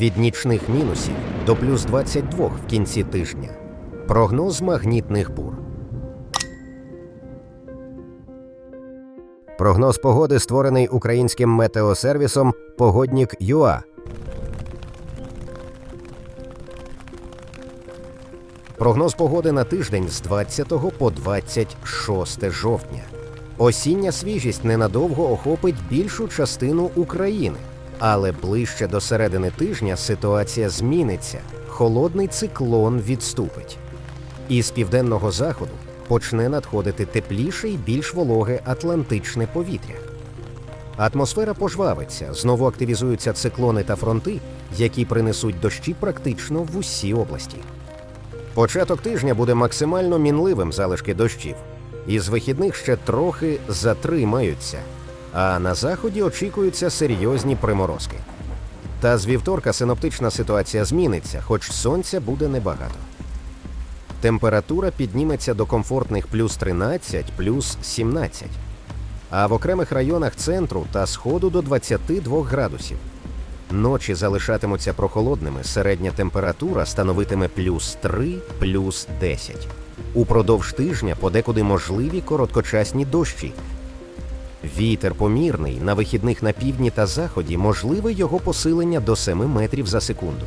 від нічних мінусів до плюс 22 в кінці тижня. Прогноз магнітних бур. Прогноз погоди створений українським метеосервісом Погоднік ЮА. Прогноз погоди на тиждень з 20 по 26 жовтня. Осіння свіжість ненадовго охопить більшу частину України, але ближче до середини тижня ситуація зміниться. Холодний циклон відступить. Із південного заходу почне надходити тепліше і більш вологе атлантичне повітря. Атмосфера пожвавиться, знову активізуються циклони та фронти, які принесуть дощі практично в усі області. Початок тижня буде максимально мінливим залишки дощів. Із вихідних ще трохи затримаються, а на заході очікуються серйозні приморозки. Та з вівторка синоптична ситуація зміниться, хоч сонця буде небагато. Температура підніметься до комфортних плюс 13, плюс 17, а в окремих районах центру та сходу до 22 градусів. Ночі залишатимуться прохолодними, середня температура становитиме плюс 3, плюс 10. Упродовж тижня подекуди можливі короткочасні дощі. Вітер помірний, на вихідних на півдні та заході можливе його посилення до 7 метрів за секунду.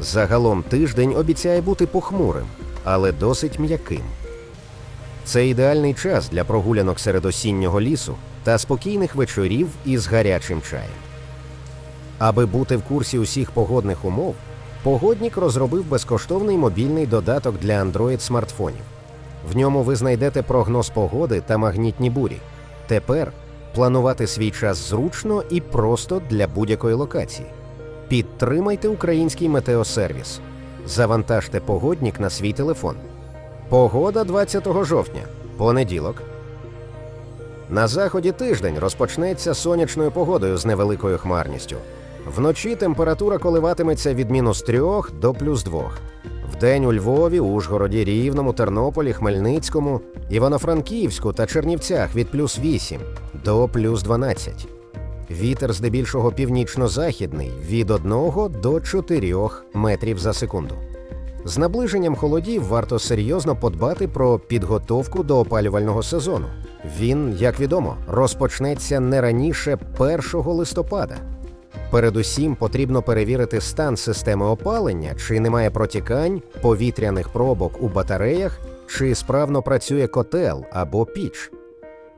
Загалом тиждень обіцяє бути похмурим, але досить м'яким. Це ідеальний час для прогулянок серед осіннього лісу та спокійних вечорів із гарячим чаєм. Аби бути в курсі усіх погодних умов, погоднік розробив безкоштовний мобільний додаток для Android смартфонів. В ньому ви знайдете прогноз погоди та магнітні бурі. Тепер планувати свій час зручно і просто для будь-якої локації. Підтримайте український метеосервіс. Завантажте погоднік на свій телефон. Погода 20 жовтня, понеділок. На заході тиждень розпочнеться сонячною погодою з невеликою хмарністю. Вночі температура коливатиметься від мінус 3 до плюс 2. Вдень у Львові, Ужгороді, Рівному, Тернополі, Хмельницькому, Івано-Франківську та Чернівцях від плюс 8 до плюс 12. Вітер здебільшого північно-західний від 1 до 4 метрів за секунду. З наближенням холодів варто серйозно подбати про підготовку до опалювального сезону. Він, як відомо, розпочнеться не раніше 1 листопада. Передусім потрібно перевірити стан системи опалення, чи немає протікань, повітряних пробок у батареях, чи справно працює котел або піч.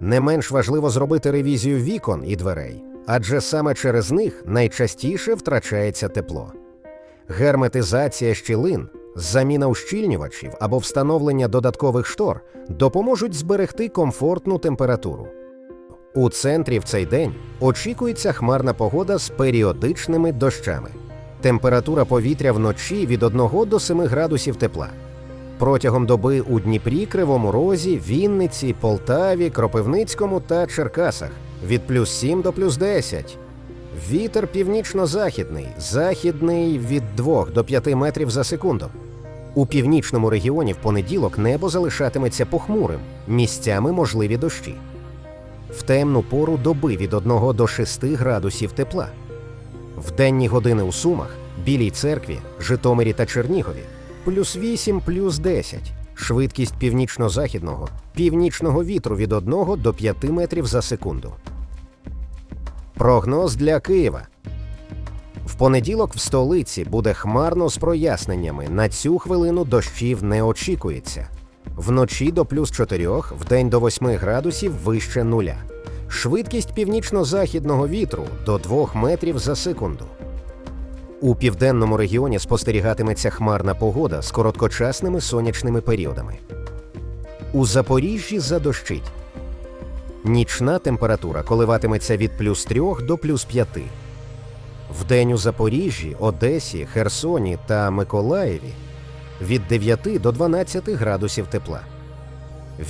Не менш важливо зробити ревізію вікон і дверей, адже саме через них найчастіше втрачається тепло. Герметизація щілин, заміна ущільнювачів або встановлення додаткових штор допоможуть зберегти комфортну температуру. У центрі в цей день очікується хмарна погода з періодичними дощами. Температура повітря вночі від 1 до 7 градусів тепла. Протягом доби у Дніпрі, Кривому Розі, Вінниці, Полтаві, Кропивницькому та Черкасах від плюс 7 до плюс 10. Вітер північно-західний, західний від 2 до 5 метрів за секунду. У північному регіоні в понеділок небо залишатиметься похмурим, місцями можливі дощі. В темну пору доби від 1 до 6 градусів тепла. В денні години у Сумах, Білій церкві, Житомирі та Чернігові плюс 8, плюс 10. Швидкість північно-західного, північного вітру від 1 до 5 метрів за секунду. Прогноз для Києва. В понеділок в столиці буде хмарно з проясненнями. На цю хвилину дощів не очікується. Вночі до плюс 4, вдень до 8 градусів вище нуля. Швидкість північно-західного вітру до 2 метрів за секунду. У південному регіоні спостерігатиметься хмарна погода з короткочасними сонячними періодами. У Запоріжжі задощить. Нічна температура коливатиметься від плюс 3 до плюс 5. Вдень у Запоріжжі, Одесі, Херсоні та Миколаєві від 9 до 12 градусів тепла.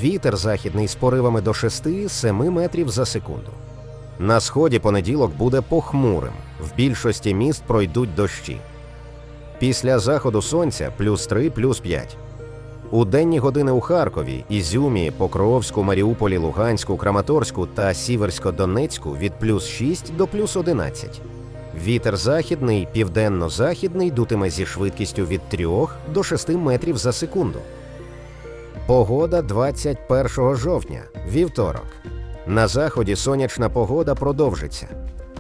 Вітер західний з поривами до 6-7 метрів за секунду. На сході понеділок буде похмурим. В більшості міст пройдуть дощі. Після заходу сонця плюс 3, плюс 5. У денні години у Харкові, Ізюмі, Покровську, Маріуполі, Луганську, Краматорську та Сіверсько-Донецьку від плюс 6 до плюс 11. Вітер західний, південно-західний дутиме зі швидкістю від 3 до 6 метрів за секунду. Погода 21 жовтня, вівторок. На заході сонячна погода продовжиться.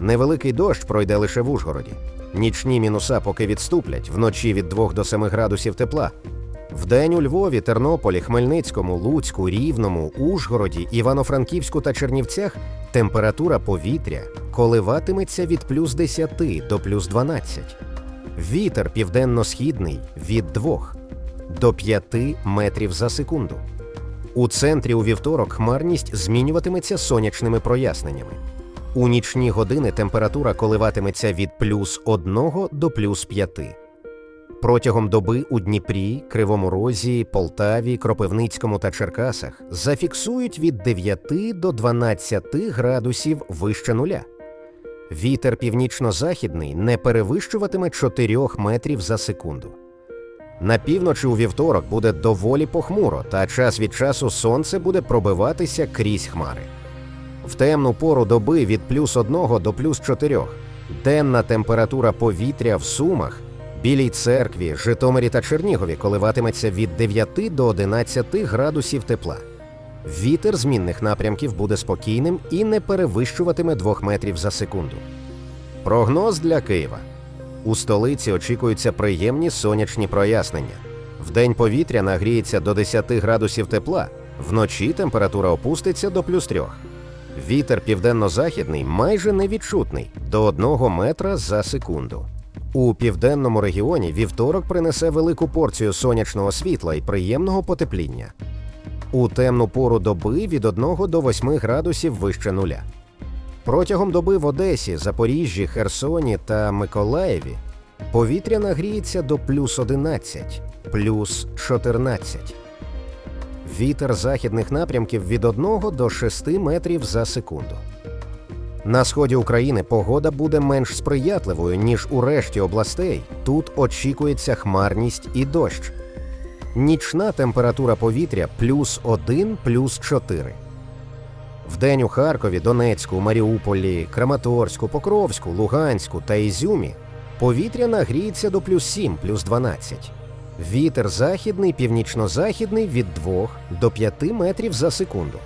Невеликий дощ пройде лише в Ужгороді. Нічні мінуса поки відступлять, вночі від 2 до 7 градусів тепла. Вдень у Львові, Тернополі, Хмельницькому, Луцьку, Рівному, Ужгороді, Івано-Франківську та Чернівцях температура повітря коливатиметься від плюс 10 до плюс 12. Вітер південно-східний від 2 до 5 метрів за секунду. У центрі у вівторок хмарність змінюватиметься сонячними проясненнями. У нічні години температура коливатиметься від плюс 1 до плюс 5. Протягом доби у Дніпрі, Кривому Розі, Полтаві, Кропивницькому та Черкасах зафіксують від 9 до 12 градусів вище нуля. Вітер північно-західний не перевищуватиме 4 метрів за секунду. На півночі у вівторок буде доволі похмуро, та час від часу сонце буде пробиватися крізь хмари. В темну пору доби від плюс 1 до плюс 4. Денна температура повітря в Сумах, Білій церкві, Житомирі та Чернігові коливатиметься від 9 до 11 градусів тепла. Вітер змінних напрямків буде спокійним і не перевищуватиме 2 метрів за секунду. Прогноз для Києва. У столиці очікуються приємні сонячні прояснення. Вдень повітря нагріється до 10 градусів тепла, вночі температура опуститься до плюс 3. Вітер південно-західний майже невідчутний до 1 метра за секунду. У південному регіоні вівторок принесе велику порцію сонячного світла і приємного потепління. У темну пору доби від 1 до 8 градусів вище нуля. Протягом доби в Одесі, Запоріжжі, Херсоні та Миколаєві повітря нагріється до плюс 11, плюс 14. Вітер західних напрямків від 1 до 6 метрів за секунду. На сході України погода буде менш сприятливою, ніж у решті областей. Тут очікується хмарність і дощ. Нічна температура повітря плюс 1, плюс 4. Вдень у Харкові, Донецьку, Маріуполі, Краматорську, Покровську, Луганську та Ізюмі повітря нагріється до плюс 7, плюс 12. Вітер західний, північно-західний від 2 до 5 метрів за секунду.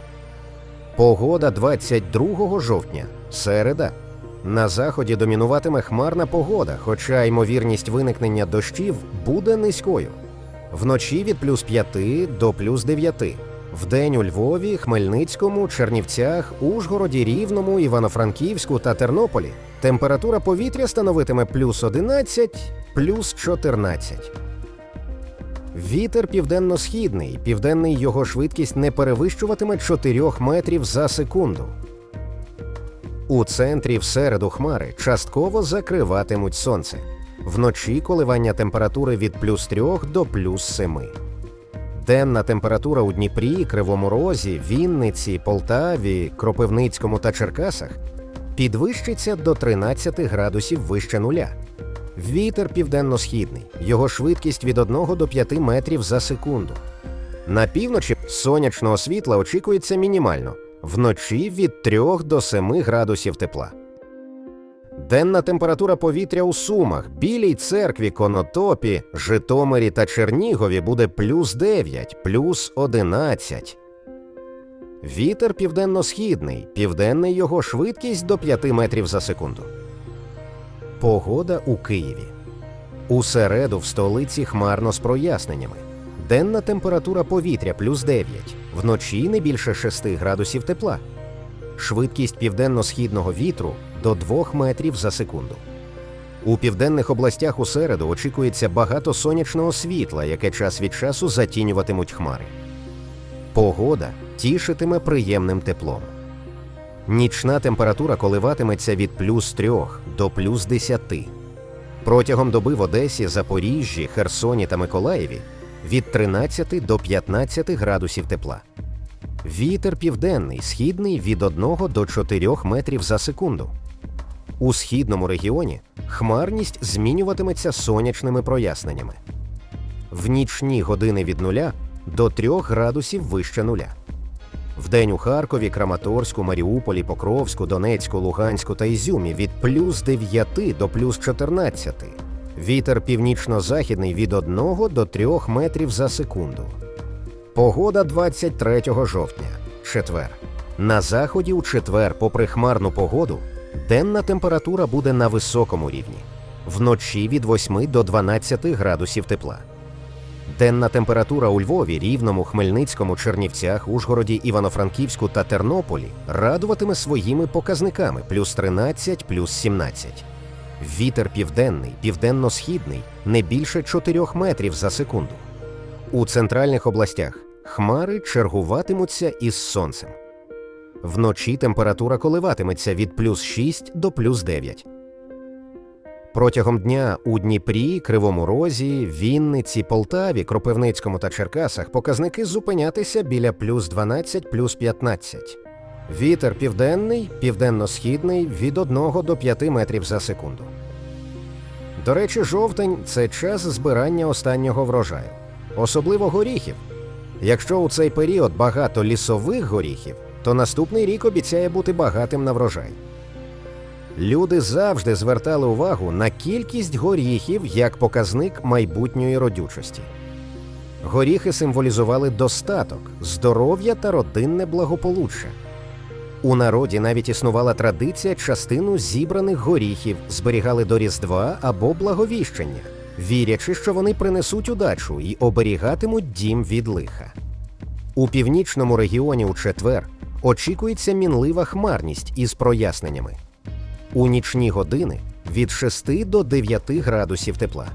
Погода 22 жовтня, середа. На заході домінуватиме хмарна погода, хоча ймовірність виникнення дощів буде низькою. Вночі від плюс 5 до плюс 9. Вдень у Львові, Хмельницькому, Чернівцях, Ужгороді, Рівному, Івано-Франківську та Тернополі температура повітря становитиме плюс 11, плюс 14. Вітер південно-східний, південний його швидкість не перевищуватиме 4 метрів за секунду. У центрі в середу хмари частково закриватимуть сонце. Вночі коливання температури від плюс 3 до плюс 7. Денна температура у Дніпрі, Кривому Розі, Вінниці, Полтаві, Кропивницькому та Черкасах підвищиться до 13 градусів вище нуля. Вітер південно-східний, його швидкість від 1 до 5 метрів за секунду. На півночі сонячного світла очікується мінімально, вночі від 3 до 7 градусів тепла. Денна температура повітря у Сумах, Білій церкві, Конотопі, Житомирі та Чернігові буде плюс 9, плюс 11. Вітер південно-східний, південний його швидкість до 5 метрів за секунду. Погода у Києві. У середу в столиці хмарно з проясненнями. Денна температура повітря плюс 9, вночі не більше 6 градусів тепла. Швидкість південно-східного вітру до 2 метрів за секунду. У південних областях у середу очікується багато сонячного світла, яке час від часу затінюватимуть хмари. Погода тішитиме приємним теплом. Нічна температура коливатиметься від плюс 3 до плюс 10. Протягом доби в Одесі, Запоріжжі, Херсоні та Миколаєві від 13 до 15 градусів тепла. Вітер південний, східний від 1 до 4 метрів за секунду. У східному регіоні хмарність змінюватиметься сонячними проясненнями. В нічні години від нуля до 3 градусів вище нуля. Вдень у Харкові, Краматорську, Маріуполі, Покровську, Донецьку, Луганську та Ізюмі від плюс 9 до плюс 14. Вітер північно-західний від 1 до 3 метрів за секунду. Погода 23 жовтня, четвер. На заході у четвер, попри хмарну погоду, денна температура буде на високому рівні. Вночі від 8 до 12 градусів тепла. Денна температура у Львові, Рівному, Хмельницькому, Чернівцях, Ужгороді, Івано-Франківську та Тернополі радуватиме своїми показниками плюс 13, плюс 17. Вітер південний, південно-східний не більше 4 метрів за секунду. У центральних областях хмари чергуватимуться із сонцем. Вночі температура коливатиметься від плюс 6 до плюс 9. Протягом дня у Дніпрі, Кривому Розі, Вінниці, Полтаві, Кропивницькому та Черкасах показники зупинятися біля плюс 12, плюс 15. Вітер південний, південно-східний від 1 до 5 метрів за секунду. До речі, жовтень це час збирання останнього врожаю, особливо горіхів. Якщо у цей період багато лісових горіхів, то наступний рік обіцяє бути багатим на врожай. Люди завжди звертали увагу на кількість горіхів як показник майбутньої родючості. Горіхи символізували достаток, здоров'я та родинне благополуччя. У народі навіть існувала традиція частину зібраних горіхів зберігали до Різдва або благовіщення, вірячи, що вони принесуть удачу і оберігатимуть дім від лиха. У північному регіоні у четвер очікується мінлива хмарність із проясненнями. У нічні години від 6 до 9 градусів тепла.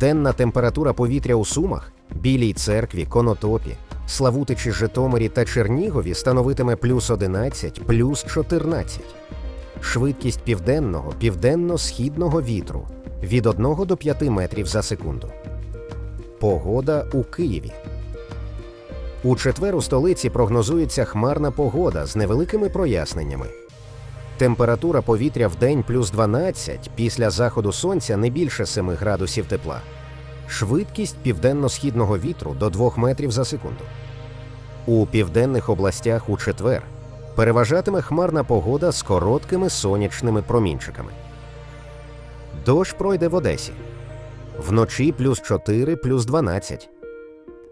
Денна температура повітря у Сумах, Білій церкві, Конотопі, Славутичі, Житомирі та Чернігові становитиме плюс 11, плюс 14. Швидкість південного, південно-східного вітру від 1 до 5 метрів за секунду. Погода у Києві. У четвер у столиці прогнозується хмарна погода з невеликими проясненнями. Температура повітря в день плюс 12, після заходу сонця не більше 7 градусів тепла. Швидкість південно-східного вітру до 2 метрів за секунду. У південних областях у четвер переважатиме хмарна погода з короткими сонячними промінчиками. Дощ пройде в Одесі. Вночі плюс 4, плюс 12.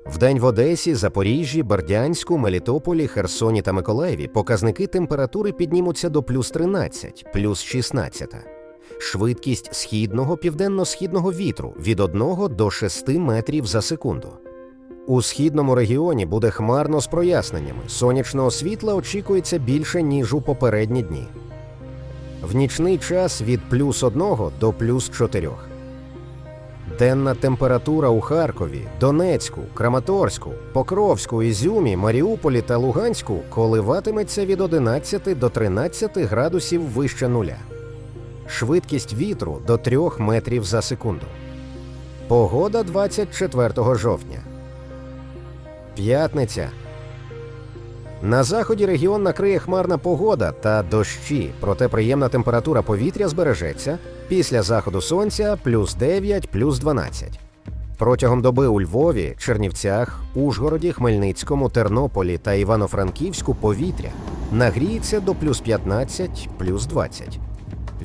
Вдень в Одесі, Запоріжжі, Бердянську, Мелітополі, Херсоні та Миколаєві показники температури піднімуться до плюс 13, плюс 16. Швидкість східного південно-східного вітру від 1 до 6 метрів за секунду. У східному регіоні буде хмарно з проясненнями. Сонячного світла очікується більше, ніж у попередні дні. В нічний час від плюс 1 до плюс 4. Денна температура у Харкові, Донецьку, Краматорську, Покровську, Ізюмі, Маріуполі та Луганську коливатиметься від 11 до 13 градусів вище нуля. Швидкість вітру до 3 метрів за секунду. Погода 24 жовтня. П'ятниця. На заході регіон накриє хмарна погода та дощі, проте приємна температура повітря збережеться після заходу сонця плюс 9, плюс 12. Протягом доби у Львові, Чернівцях, Ужгороді, Хмельницькому, Тернополі та Івано-Франківську повітря нагріється до плюс 15, плюс 20.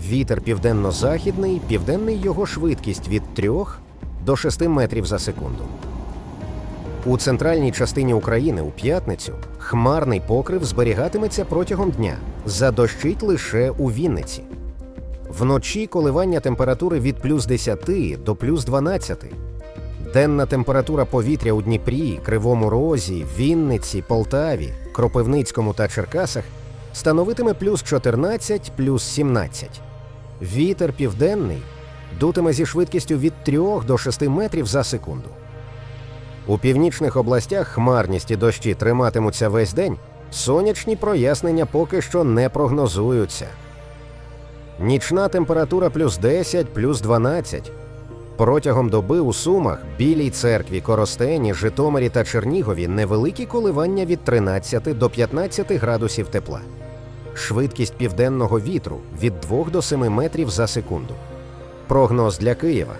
Вітер південно-західний, південний його швидкість від 3 до 6 метрів за секунду. У центральній частині України у п'ятницю хмарний покрив зберігатиметься протягом дня, задощить лише у Вінниці. Вночі коливання температури від плюс 10 до плюс 12. Денна температура повітря у Дніпрі, Кривому Розі, Вінниці, Полтаві, Кропивницькому та Черкасах становитиме плюс 14, плюс 17. Вітер південний дутиме зі швидкістю від 3 до 6 метрів за секунду. У північних областях хмарність і дощі триматимуться весь день, сонячні прояснення поки що не прогнозуються. Нічна температура плюс 10, плюс 12. Протягом доби у Сумах, Білій церкві, Коростені, Житомирі та Чернігові невеликі коливання від 13 до 15 градусів тепла. Швидкість південного вітру від 2 до 7 метрів за секунду. Прогноз для Києва.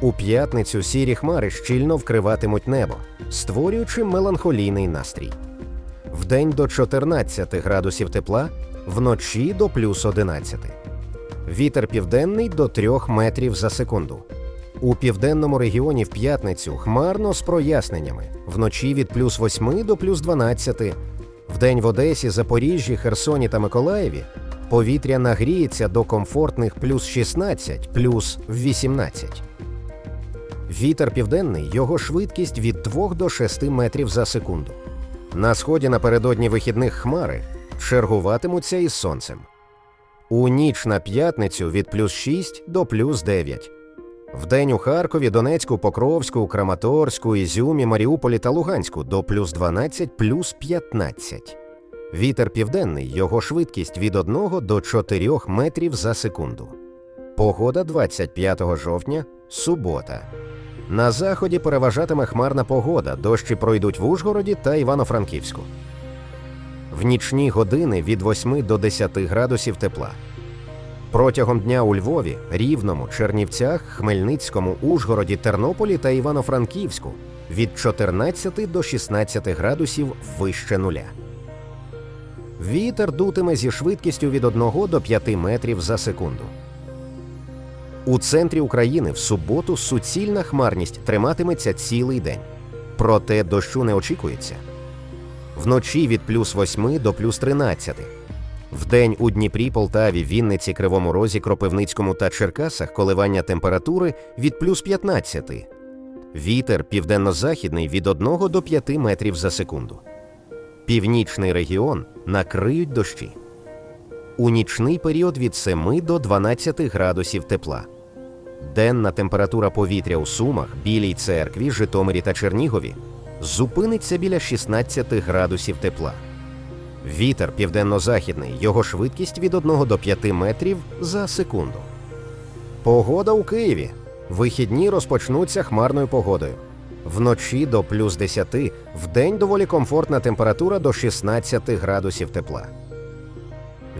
У п'ятницю сірі хмари щільно вкриватимуть небо, створюючи меланхолійний настрій. вдень до 14 градусів тепла, вночі до плюс 11. Вітер південний до 3 метрів за секунду. У південному регіоні в п'ятницю хмарно з проясненнями, вночі від плюс 8 до плюс 12. Вдень в Одесі, Запоріжжі, Херсоні та Миколаєві повітря нагріється до комфортних плюс 16, плюс 18. Вітер південний, його швидкість від 2 до 6 метрів за секунду. На сході напередодні вихідних хмари чергуватимуться із сонцем. У ніч на п'ятницю від плюс 6 до плюс 9. Вдень у Харкові, Донецьку, Покровську, Краматорську, Ізюмі, Маріуполі та Луганську до плюс 12, плюс 15. Вітер південний, його швидкість від 1 до 4 метрів за секунду. Погода 25 жовтня, субота. На заході переважатиме хмарна погода, дощі пройдуть в Ужгороді та Івано-Франківську. В нічні години від 8 до 10 градусів тепла. Протягом дня у Львові, Рівному, Чернівцях, Хмельницькому, Ужгороді, Тернополі та Івано-Франківську від 14 до 16 градусів вище нуля. Вітер дутиме зі швидкістю від 1 до 5 метрів за секунду. У центрі України в суботу суцільна хмарність триматиметься цілий день. Проте дощу не очікується. Вночі від плюс 8 до плюс 13. Вдень у Дніпрі, Полтаві, Вінниці, Кривому Розі, Кропивницькому та Черкасах коливання температури від плюс 15. Вітер південно-західний від 1 до 5 метрів за секунду. Північний регіон накриють дощі. У нічний період від 7 до 12 градусів тепла. Денна температура повітря у Сумах, Білій церкві, Житомирі та Чернігові зупиниться біля 16 градусів тепла. Вітер південно-західний, його швидкість від 1 до 5 метрів за секунду. Погода у Києві. Вихідні розпочнуться хмарною погодою. Вночі до плюс 10, вдень доволі комфортна температура до 16 градусів тепла.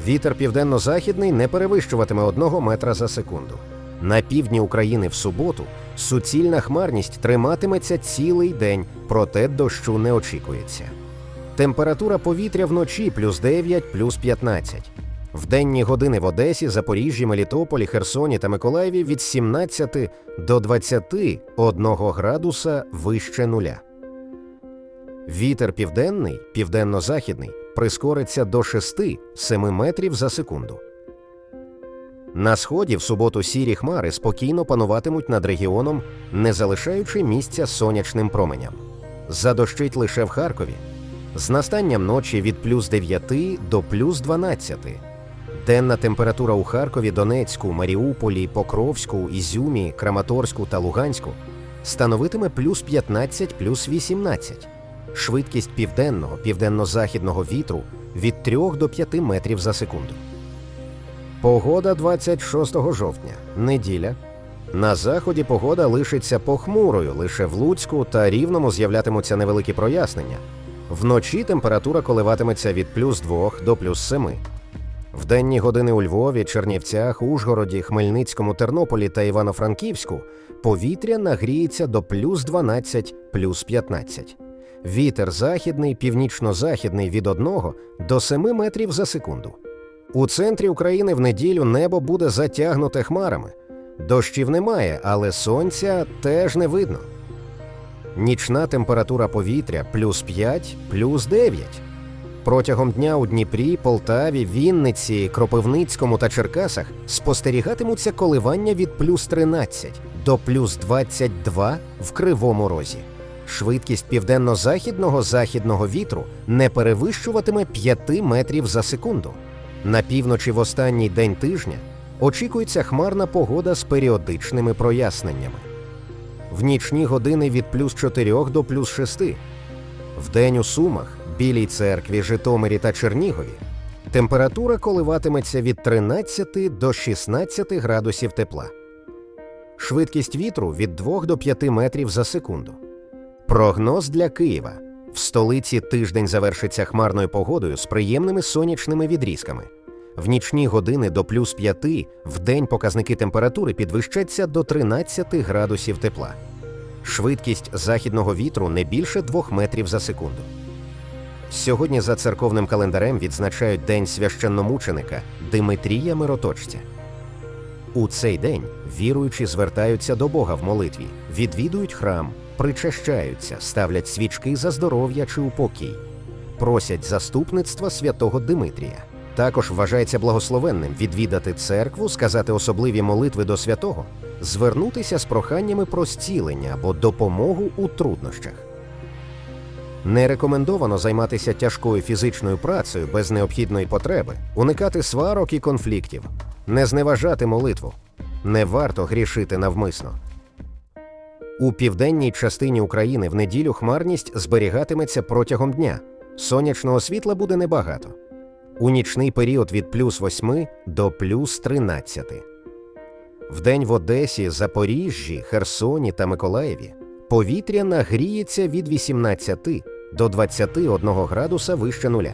Вітер південно-західний не перевищуватиме 1 метра за секунду. На півдні України в суботу суцільна хмарність триматиметься цілий день, проте дощу не очікується. Температура повітря вночі плюс 9, плюс 15. В денні години в Одесі, Запоріжжі, Мелітополі, Херсоні та Миколаєві від 17 до 21 градуса вище нуля. Вітер південний, південно-західний прискориться до 6-7 метрів за секунду. На сході в суботу сірі хмари спокійно пануватимуть над регіоном, не залишаючи місця сонячним променям. Задощить лише в Харкові. З настанням ночі від плюс 9 до плюс 12. Денна температура у Харкові, Донецьку, Маріуполі, Покровську, Ізюмі, Краматорську та Луганську становитиме плюс 15 плюс 18. Швидкість південного, південно-західного вітру від 3 до 5 метрів за секунду. Погода 26 жовтня, неділя. На заході погода лишиться похмурою, лише в Луцьку та Рівному з'являтимуться невеликі прояснення. Вночі температура коливатиметься від плюс 2 до плюс 7. В денні години у Львові, Чернівцях, Ужгороді, Хмельницькому, Тернополі та Івано-Франківську повітря нагріється до плюс 12, плюс 15. Вітер західний, північно-західний від 1 до 7 метрів за секунду. У центрі України в неділю небо буде затягнуте хмарами. Дощів немає, але сонця теж не видно. Нічна температура повітря плюс 5, плюс 9. Протягом дня у Дніпрі, Полтаві, Вінниці, Кропивницькому та Черкасах спостерігатимуться коливання від плюс 13 до плюс 22 в Кривому Розі. Швидкість південно-західного західного вітру не перевищуватиме 5 метрів за секунду. На півночі в останній день тижня очікується хмарна погода з періодичними проясненнями. В нічні години від плюс 4 до плюс 6. Вдень у Сумах, Білій церкві, Житомирі та Чернігові температура коливатиметься від 13 до 16 градусів тепла. Швидкість вітру від 2 до 5 метрів за секунду. Прогноз для Києва. В столиці тиждень завершиться хмарною погодою з приємними сонячними відрізками. В нічні години до плюс 5, в день показники температури підвищаться до 13 градусів тепла. Швидкість західного вітру не більше 2 метрів за секунду. Сьогодні за церковним календарем відзначають День священномученика Димитрія Мироточця. У цей день віруючі звертаються до Бога в молитві, відвідують храм, причащаються, ставлять свічки за здоров'я чи упокій, просять заступництва святого Димитрія. Також вважається благословенним відвідати церкву, сказати особливі молитви до святого, звернутися з проханнями про зцілення або допомогу у труднощах. Не рекомендовано займатися тяжкою фізичною працею без необхідної потреби, уникати сварок і конфліктів, не зневажати молитву. Не варто грішити навмисно. У південній частині України в неділю хмарність зберігатиметься протягом дня. Сонячного світла буде небагато. У нічний період від плюс 8 до плюс 13. Вдень в Одесі, Запоріжжі, Херсоні та Миколаєві повітря нагріється від 18 до 21 градуса вище нуля.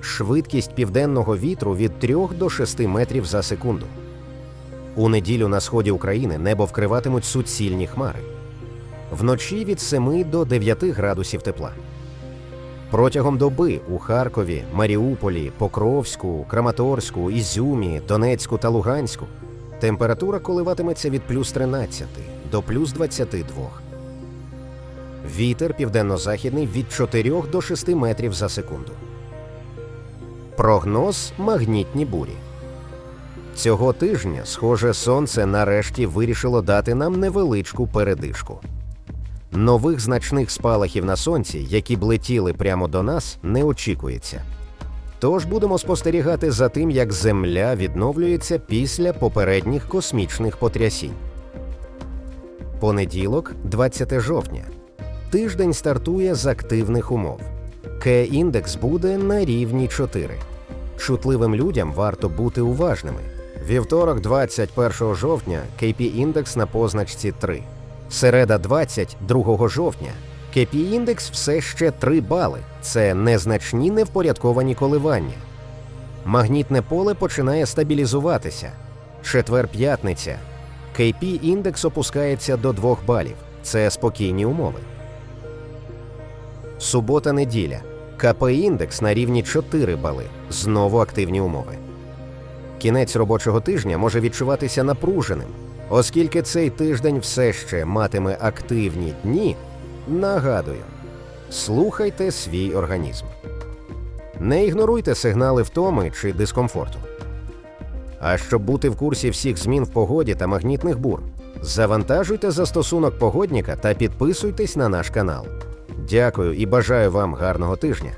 Швидкість південного вітру від 3 до 6 метрів за секунду. У неділю на сході України небо вкриватимуть суцільні хмари. Вночі від 7 до 9 градусів тепла. Протягом доби у Харкові, Маріуполі, Покровську, Краматорську, Ізюмі, Донецьку та Луганську температура коливатиметься від плюс 13 до плюс 22. Вітер південно-західний від 4 до 6 метрів за секунду. Прогноз магнітні бурі. Цього тижня, схоже, сонце нарешті вирішило дати нам невеличку передишку. Нових значних спалахів на сонці, які б летіли прямо до нас, не очікується. Тож будемо спостерігати за тим, як Земля відновлюється після попередніх космічних потрясінь. Понеділок, 20 жовтня. Тиждень стартує з активних умов. К-індекс буде на рівні 4. Чутливим людям варто бути уважними. Вівторок, 21 жовтня, KP-індекс на позначці 3. Середа 20, 2 жовтня. KP-індекс все ще 3 бали. Це незначні невпорядковані коливання. Магнітне поле починає стабілізуватися. Четвер п'ятниця. KP-індекс опускається до 2 балів. Це спокійні умови. Субота неділя. КП-індекс на рівні 4 бали. Знову активні умови. Кінець робочого тижня може відчуватися напруженим, оскільки цей тиждень все ще матиме активні дні. Нагадую, слухайте свій організм. Не ігноруйте сигнали втоми чи дискомфорту. А щоб бути в курсі всіх змін в погоді та магнітних бур, завантажуйте застосунок погодніка та підписуйтесь на наш канал. Дякую і бажаю вам гарного тижня.